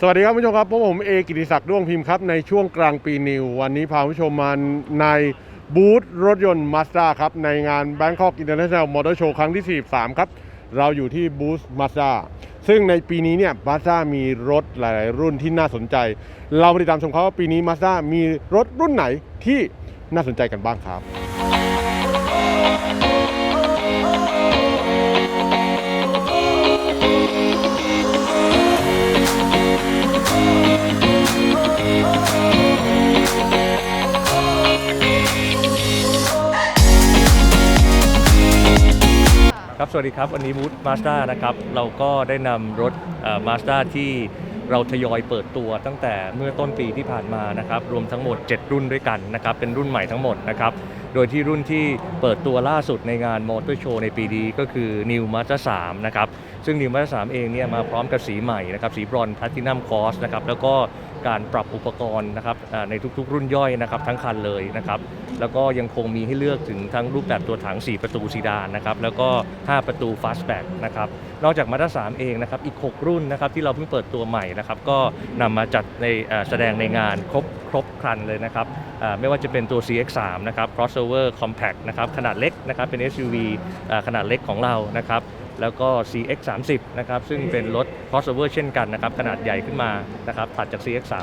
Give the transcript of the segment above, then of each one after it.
สวัสดีครับผู้ชมครับพบผมเอกิติศักดิ์ด้วงพิมพ์ครับ ในช่วงกลางปีนิว วันนี้พาผู้ชมมาในบูธรถยนต์มาสด้าครับ ในงาน Bangkok International Motor Show ครั้งที่ 43 ครับ เราอยู่ที่บูธมาสด้าซึ่งในปีนี้เนี่ยมาสด้ามีรถหลาย ๆ รุ่นที่น่าสนใจ เรามาติดตามชมครับว่าปีนี้มาสด้ามีรถรุ่นไหนที่น่าสนใจกันบ้างครับ ครับ สวัสดีครับ วันนี้บูธมาสด้านะครับ เราก็ได้นำรถมาสด้าที่ เราทยอยเปิดตัวตั้งแต่เมื่อต้นปีที่ผ่านมานะครับรวมทั้งหมด 7 รุ่นด้วยกันนะครับเป็นรุ่นใหม่ทั้งหมดนะครับโดยที่รุ่นที่เปิดตัวล่าสุดในงานมอเตอร์โชว์ในปีนี้ก็คือ New Mazda 3นะครับซึ่ง New Mazda 3เองเนี่ยมาพร้อมกับสีใหม่นะครับสีบรอนซ์แพลตินัมคอสนะครับแล้วก็การปรับอุปกรณ์นะครับในทุกๆ รุ่นย่อยนะครับทั้งคันเลยนะครับแล้วก็ยังคงมีให้เลือกถึงทั้งรูปแบบตัวถัง 4 ประตูซีดานนะครับแล้วก็ 5 ประตูฟาสแบ็กนะครับนอกจากมาด้า3เองนะครับอีก 6 รุ่นนะครับที่เราเพิ่งเปิดตัวใหม่นะครับก็นำมาจัดในแสดงในงานครบครบครันเลยนะครับไม่ว่าจะเป็นตัว CX3 นะครับ crossover compact นะครับขนาดเล็กนะครับเป็น SUV ขนาดเล็กของเรานะครับ แล้วก็ CX30 นะครับซึ่งเป็นรถ crossover เช่นกันนะครับขนาดใหญ่ขึ้นมานะครับถัดจาก CX3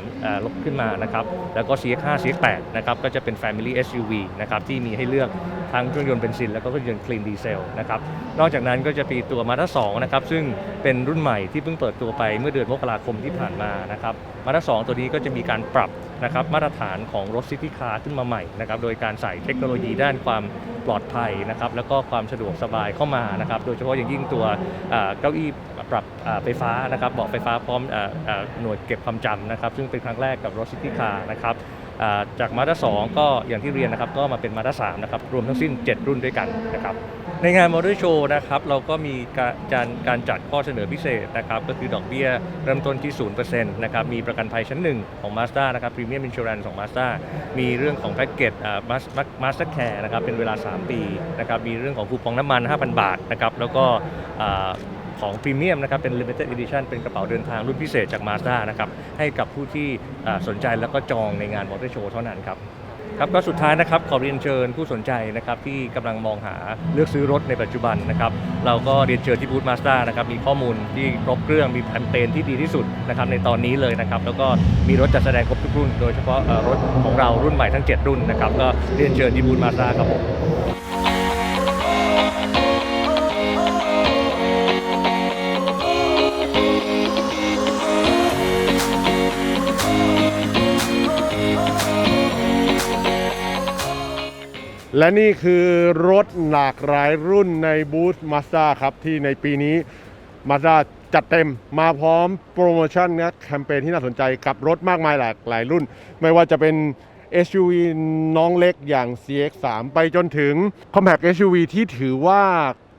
ลบขึ้นมานะครับแล้วก็ CX5 CX8 นะครับก็จะเป็น Family SUV นะครับที่มีให้เลือกทั้งเครื่องยนต์เบนซินแล้วก็เครื่องยนต์ clean diesel นะครับนอกจากนั้นก็จะมีตัว Mazda 2นะครับซึ่งเป็นรุ่นใหม่ที่เพิ่งเปิดตัวไปเมื่อเดือนมกราคมที่ผ่านมานะครับ Mazda 2ตัวนี้ก็จะมีการปรับนะครับมาตรฐานของรถซิตี้คาร์ขึ้นมาใหม่นะครับโดยการใส่เทคโนโลยีด้านความปลอดภัยนะครับแล้วก็ความสะดวกสบายเข้ามานะครับโดยเฉพาะอย่างยิ่งตัวเก้าอี้ปรับไฟฟ้านะครับเบาะไฟฟ้าพร้อมหน่วยเก็บความจำนะครับ ซึ่งเป็นครั้งแรกกับรถซิตี้คาร์นะครับ จากมาด้า2ก็อย่างที่เรียนนะครับก็มาเป็นมาด้า3นะครับรวมทั้งสิ้น 7 รุ่นด้วยกันนะครับในงานมอเตอร์โชว์นะครับเราก็มีการการจัดข้อเสนอพิเศษนะครับก็คือดอกเบี้ยเริ่มต้นที่ 0%นะครับมีประกันภัยชั้น1ของ Mazda นะครับพรีเมียมอินชูรันของ Mazda มีเรื่องของแพ็กเกจอ่ามาสเตอร์แคร์นะครับเป็นเวลา 3 ปีนะครับมีเรื่องของคูปองน้ำมัน 5,000 บาทนะครับแล้วก็อ่า ของพรีเมียมนะครับเป็น Limited Edition เป็นกระเป๋าเดินทางรุ่นพิเศษจาก Mazda นะครับให้กับผู้ที่สนใจแล้วก็จองในงานมอเตอร์โชว์เท่านั้นครับครับก็สุดท้ายนะครับขอเรียนเชิญผู้สนใจนะครับที่กำลังมองหาเลือกซื้อรถในปัจจุบันนะครับเราก็เรียนเชิญที่บูธมาสด้านะครับมีข้อมูลที่ครบเครื่องมีแคมเปญที่ดีที่สุดนะครับในตอนนี้เลยนะครับแล้วก็มีรถจัดแสดงครบทุกรุ่น โดยเฉพาะรถของเรารุ่นใหม่ทั้ง 7 รุ่นนะครับก็เรียนเชิญที่บูธมาสด้าครับผม และนี่คือรถหลากหลายรุ่นในบูธมาสด้าครับที่ในปีนี้มาสด้าจัดเต็มมาพร้อมโปรโมชั่นนะแคมเปญที่น่าสนใจกับรถมากมายหลากหลายรุ่น ไม่ว่าจะเป็น SUV น้องเล็กอย่าง CX3 ไปจนถึง Compact SUV ที่ถือว่า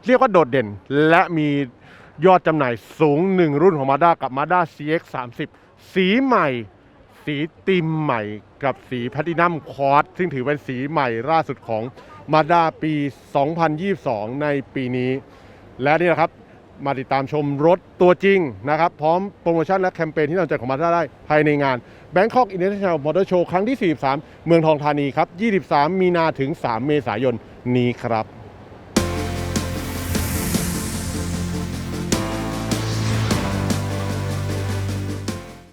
เรียกว่าโดดเด่น และมียอดจำหน่ายสูงหนึ่งรุ่นของ Mazda กับ Mazda CX30 สีใหม่ สีติมใหม่กับสีแพลตินัมคอร์สซึ่งถือเป็นสีใหม่ล่าสุดของ Mazda ปี 2022 ในปีนี้ และนี่นะครับ มาติดตามชมรถตัวจริงนะครับ พร้อมโปรโมชั่นและแคมเปญที่น่าสนใจของ Mazda ได้ภายในงาน Bangkok International Motor Show ครั้งที่ 43 เมืองทองธานีครับ 23 มีนาถึง 3 เมษายนนี้ครับ